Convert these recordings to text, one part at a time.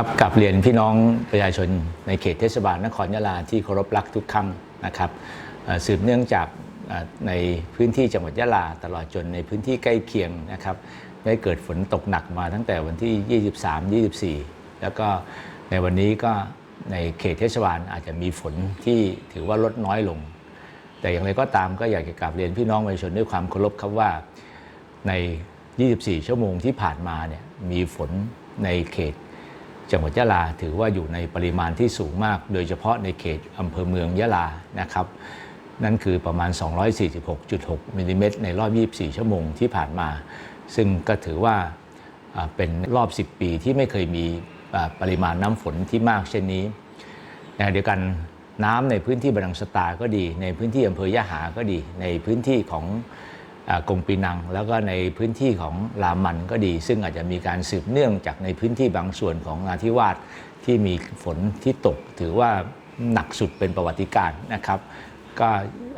ครับกับเรียนพี่น้องประชาชนในเขตเทศบาลนครยะลาที่เคารพรักทุกครั้งนะครับสืบเนื่องจากในพื้นที่จังหวัดยะลาตลอดจนในพื้นที่ใกล้เคียงนะครับได้เกิดฝนตกหนักมาตั้งแต่วันที่ 23 24 แล้วก็ในวันนี้ก็ในเขตเทศบาลอาจจะมีฝนที่ถือว่าลดน้อยลง แต่อย่างไรก็ตามก็อยากจะกราบเรียนพี่น้องประชาชนด้วยความเคารพครับว่าใน 24 ชั่วโมงที่ผ่านมาเนี่ยมีฝนในเขต จังหวัดยะลาถือว่าอยู่ในปริมาณที่สูงมาก โดยเฉพาะในเขตอำเภอเมืองยะลานะครับ นั่นคือประมาณ 246.6มิลลิเมตรในรอบ 24 ชั่วโมงที่ผ่านมา ซึ่งก็ถือว่าเป็นรอบ 10 ปีที่ไม่เคยมีปริมาณน้ำฝนที่มากเช่นนี้ในเดียวกันน้ำในพื้นที่บารังสตาก็ดี ในพื้นที่อำเภอยะหาก็ดี ในพื้นที่ของ กงปีนัง แล้วก็ในพื้นที่ของลามันก็ดี ซึ่งอาจจะมีการสืบเนื่องจากในพื้นที่บางส่วนของนาทิวาสที่มีฝนที่ตก ถือว่าหนักสุดเป็นประวัติการณ์นะครับ ก็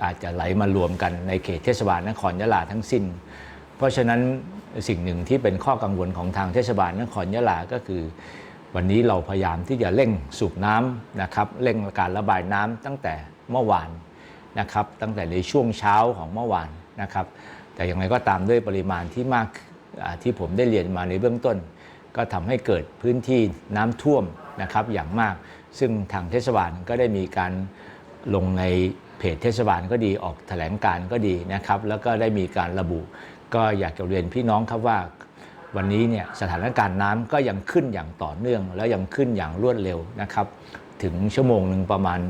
อาจจะไหลมารวมกันในเขตเทศบาลนครยะลาทั้งสิ้น เพราะฉะนั้นสิ่งหนึ่งที่เป็นข้อกังวลของทางเทศบาลนครยะลาก็คือ วันนี้เราพยายามที่จะเร่งสูบน้ำนะครับเร่งการระบายน้ำตั้งแต่เมื่อวานนะครับ ตั้งแต่ในช่วงเช้าของเมื่อวานนะครับ แต่อย่างไรก็ตามด้วยปริมาณที่มากที่ผมได้เรียนมาในเบื้องต้น ก็ทำให้เกิดพื้นที่น้ำท่วมนะครับอย่างมาก ซึ่งทางเทศบาลก็ได้มีการลงในเพจเทศบาลก็ดีออกแถลงการก็ดีนะครับ แล้วก็ได้มีการระบุ ก็อยากจะเรียนพี่น้องครับว่าวันนี้เนี่ยสถานการณ์น้ำก็ยังขึ้นอย่างต่อเนื่อง แล้วยังขึ้นอย่างรวดเร็วนะครับ ถึงชั่วโมงหนึ่งประมาณ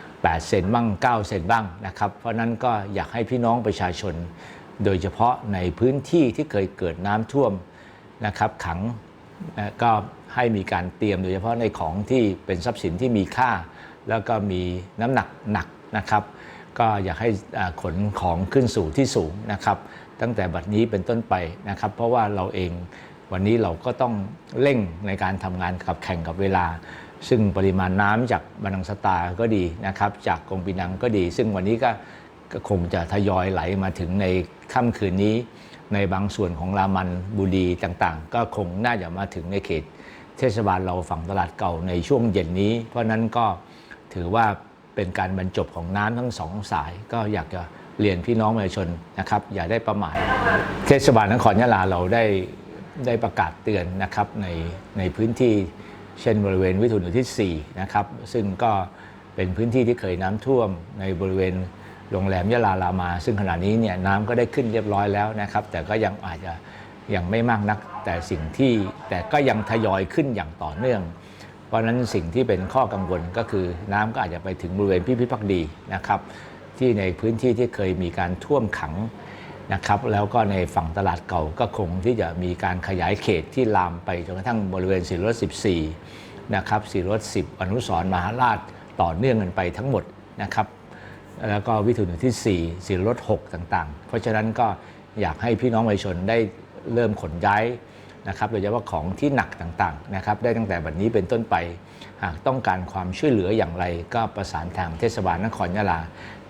8 เซนบ้าง 9 เซนบ้างนะครับ เพราะนั้นก็อยากให้พี่น้องประชาชน โดยเฉพาะในพื้นที่ที่เคยเกิดน้ำท่วมนะครับขังก็ให้มีการเตรียมโดยเฉพาะในของที่เป็นทรัพย์สินที่มีค่า แล้วก็มีน้ำหนักหนักนะครับ ก็อยากให้อาขนของขึ้นสู่ที่สูงนะครับ ตั้งแต่บัดนี้เป็นต้นไปนะครับ เพราะว่าเราเองวันนี้เราก็ต้องเร่งในการทำงานกับแข่งกับเวลา ซึ่งปริมาณน้ำจากบันังสตาก็ดีนะครับ จากกงปีนังก็ดี ซึ่งวันนี้ก็ ก็คงจะทยอยไหลมาถึงในค่ำคืนนี้ ในบางส่วนของรามันบุรีต่างๆ ก็คงน่าจะมาถึงในเขต เทศบาลเราฝั่งตลาดเก่าในช่วงเย็นนี้ เพราะนั้นก็ถือว่าเป็นการบรรจบของน้ำทั้งสองสาย ก็อยากจะเรียนพี่น้องประชาชนนะครับ อย่าได้ประมาทเทศบาลนครยะลาเราได้ได้ประกาศเตือนนะครับในในพื้นที่เช่นบริเวณวิถุนุทิศ4นะครับซึ่งก็เป็นพื้นที่ที่เคยน้ำท่วมในบริเวณ โรงแรมยะลาลามา ซึ่งขณะนี้เนี่ยน้ำก็ได้ขึ้นเรียบร้อยแล้วนะครับ แต่ก็ยังอาจจะยังไม่มากนักแต่สิ่งที่แต่ก็ยังทยอยขึ้นอย่างต่อเนื่อง เพราะนั้นสิ่งที่เป็นข้อกังวลก็คือน้ำก็อาจจะไปถึงบริเวณพิพิธภัณฑ์ดีนะครับ ที่ในพื้นที่ที่เคยมีการท่วมขังนะครับแล้วก็ในฝั่งตลาดเก่าก็คงที่จะมีการขยายเขตที่ลามไปจนกระทั่งบริเวณสีรถ14นะครับสีรถ10 อนุสรมหาราชต่อเนื่องกันไปทั้งหมดนะครับ แล้วก็วิถุนที่ 4สีรถ6ต่างๆ เพราะฉะนั้นก็อยากให้พี่น้องประชาชนได้เริ่มขนย้ายนะครับโดยเฉพาะของที่หนักต่างๆนะครับได้ตั้งแต่บัดนี้เป็นต้นไป หากต้องการความช่วยเหลืออย่างไร ก็ประสานทางเทศบาลนครยะลา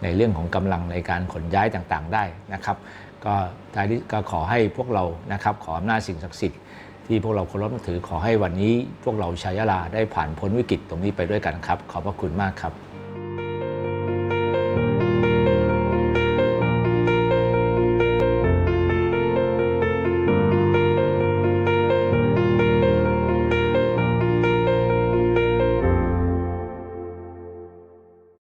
ในเรื่องของกำลังในการขนย้ายต่างๆได้นะครับ ก็ท้ายที่ก็ขอให้พวกเรานะครับขออำนาจสิ่งศักดิ์สิทธิ์ที่พวกเราเคารพนับถือขอให้วันนี้ พวกเราชาวยะลาได้ผ่านพ้นวิกฤตตรงนี้ไปด้วยกันครับ ขอบพระคุณมากครับ